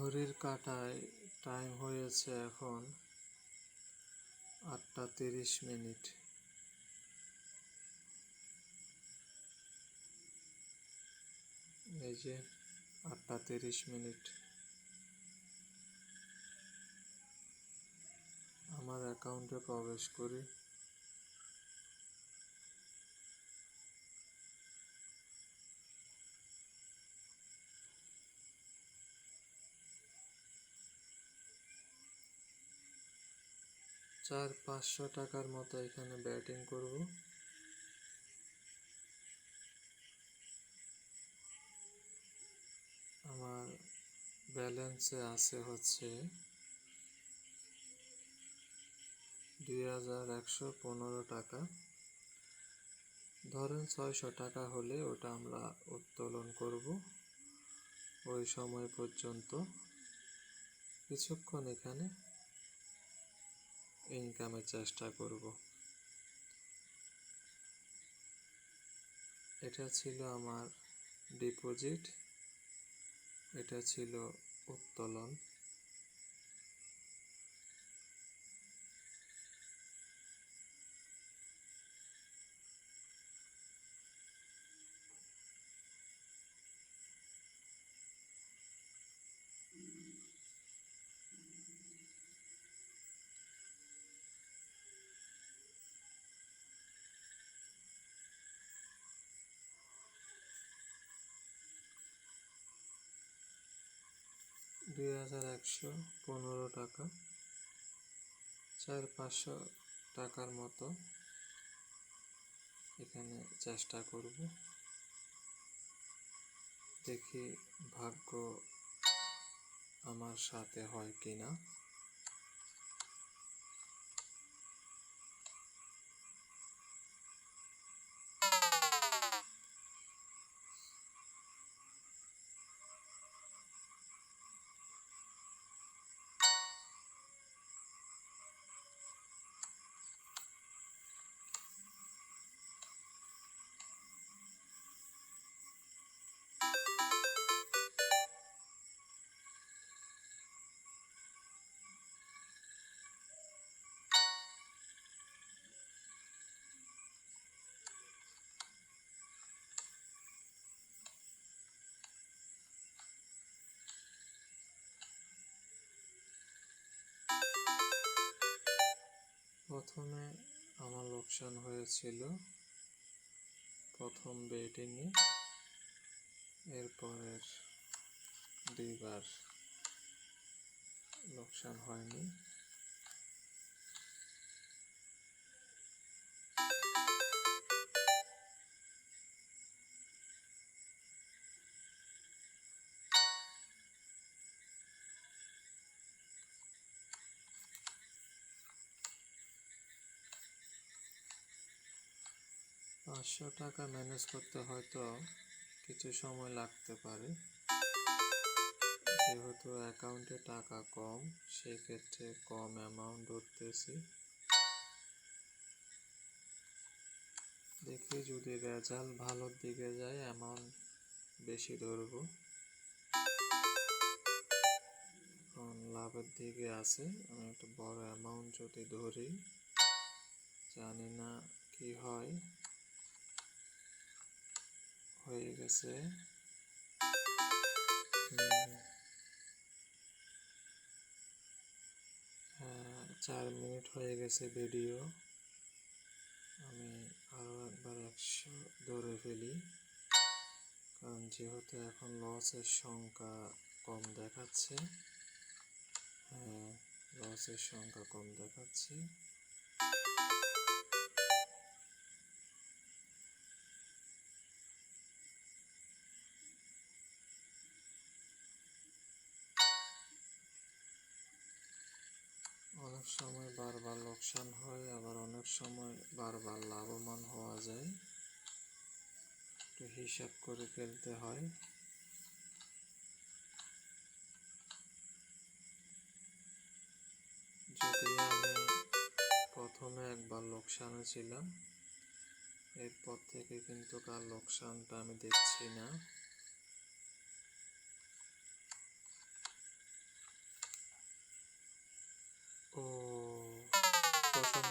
ঘড়ির কাঁটায় টাইম হয়েছে এখন আটটা তিরিশ মিনিট। এই যে আটটা তিরিশ মিনিট। আমার অ্যাকাউন্টে প্রবেশ করি। চার পাঁচশো টাকার মতো এখানে ব্যাটিং করব। আমার ব্যালেন্সে আছে হচ্ছে দুই হাজার একশো পনেরো টাকা। ধরেন ছয়শো টাকা হলে ওটা আমরা উত্তোলন করব ওই সময় পর্যন্ত। কিছুক্ষণ এখানে ইনকামের চেষ্টা করব। এটা ছিল আমার ডিপোজিট এটা ছিল উত্তোলন। দুই হাজার একশো পনেরো টাকা। চার পাঁচশো টাকার মতো এখানে চেষ্টা করব। দেখি ভাগ্য আমার সাথে হয় কি না প্রথমে আমার লোকসান হয়েছিল প্রথম বেটিংয়ে এরপরের দুইবার লোকসান হয়নি। পাঁচশো টাকা ম্যানেজ করতে হয়তো কিছু সময় লাগতে পারে। যেহেতু অ্যাকাউন্টে টাকা কম, সেক্ষেত্রে কম অ্যামাউন্ট ধরতেছি। দেখি যদি রেজাল্ট ভালোর দিকে যায়, অ্যামাউন্ট বেশি ধরবো। লাভের দিকে আছে, আমি একটা বড় অ্যামাউন্ট যদি ধরি, জানি না কি হয়। হয়ে গেছে। চার মিনিট হয়ে গেছে ভিডিও। আমি আরও একবার একশো ধরে ফেলি। কারণ যেহেতু এখন লসের সংখ্যা কম দেখাচ্ছে। হ্যাঁ লসের সংখ্যা কম দেখাচ্ছে। অনেক সময় বারবার লোকসান হয়, আবার অনেক সময় বারবার লাভবান হওয়া যায়। একটু হিসাব করে ফেলতে হয়। যদি আমি প্রথমে একবার লোকসানে ছিলাম, এরপর থেকে কিন্তু কার লোকসানটা আমি দেখছি না।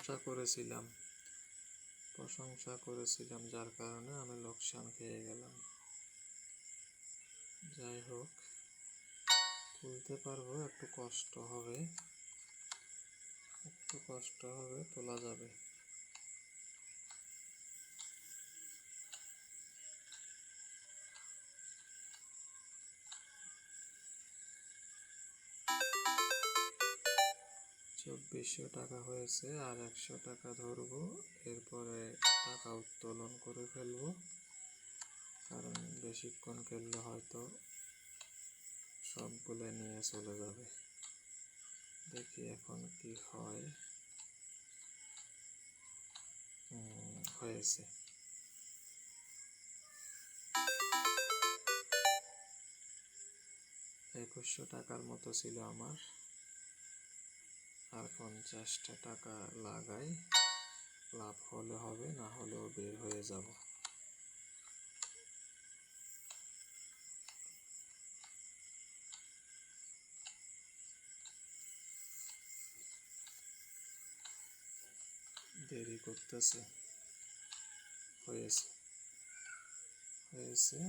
প্রশংসা করেছিলাম। প্রশংসা করেছিলাম, যার কারণে আমি লোকসান খেয়ে গেলাম। যাই হোক, তুলতে পারব, একটু কষ্ট হবে। একটু কষ্ট হবে, তোলা যাবে। চব্বিশশো টাকা হয়েছে আর একশো টাকা ধরবো। এরপরে টাকা উত্তোলন করে ফেলব। কারণ বেশিক্ষণ খেললে হয়তো সবগুলো নিয়ে চলে যাবে। দেখি এখন কি হয়। হয়েছে। একুশশো টাকার মতো ছিল আমার। পঞ্চাশটা টাকা লাগাই, লাভ হলে হবে, না হলেও বের হয়ে যাব। দেরি করতেছে। হয়েছে। হয়েছে।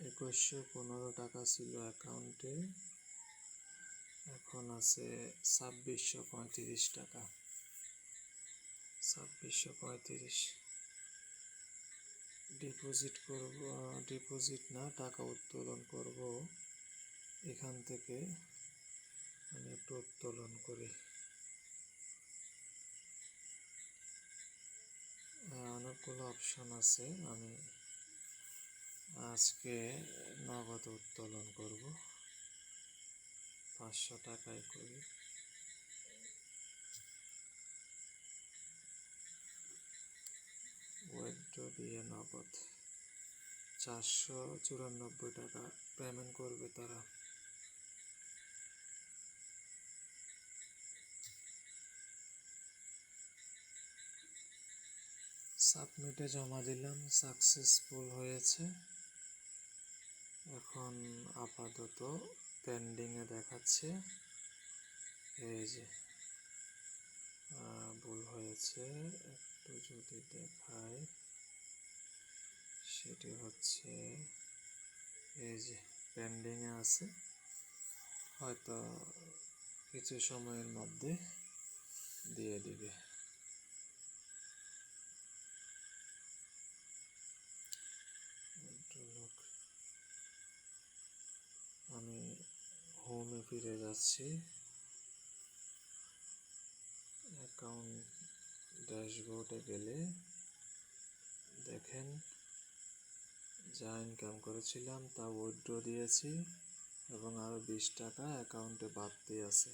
একুশশো পনেরো টাকা ছিল অ্যাকাউন্টে এখন আছে ছাব্বিশশো পঁয়ত্রিশ টাকা। ছাব্বিশশো পঁয়ত্রিশ। ডিপোজিট করব ডিপোজিট না, টাকা উত্তোলন করব। এখান থেকে আমি একটু উত্তোলন করি। অনেকগুলো অপশন আছে, আমি আজকে নগদ উত্তোলন করব। পাঁচশো টাকায় করি। উইথড্র দিয়ে নগদ। চারশো চুরানব্বই টাকা পেমেন্ট করবে তারা। সাবমিটে জমা দিলাম সাকসেসফুল হয়েছে। এখন আপাতত পেন্ডিংয়ে দেখাচ্ছে। এই যে ভুল হয়েছে। একটু যদি দেখায় সেটি হচ্ছে, এই যে পেন্ডিংয়ে আছে। হয়তো কিছু সময়ের মধ্যে দিয়ে দিবে। ফিরে যাচ্ছি। অ্যাকাউন্ট ড্যাশবোর্ডে গেলে দেখেন, যা ইনকাম করেছিলাম তা উইথড্র দিয়েছি এবং আরও বিশ টাকা অ্যাকাউন্টে বাড়তি আছে।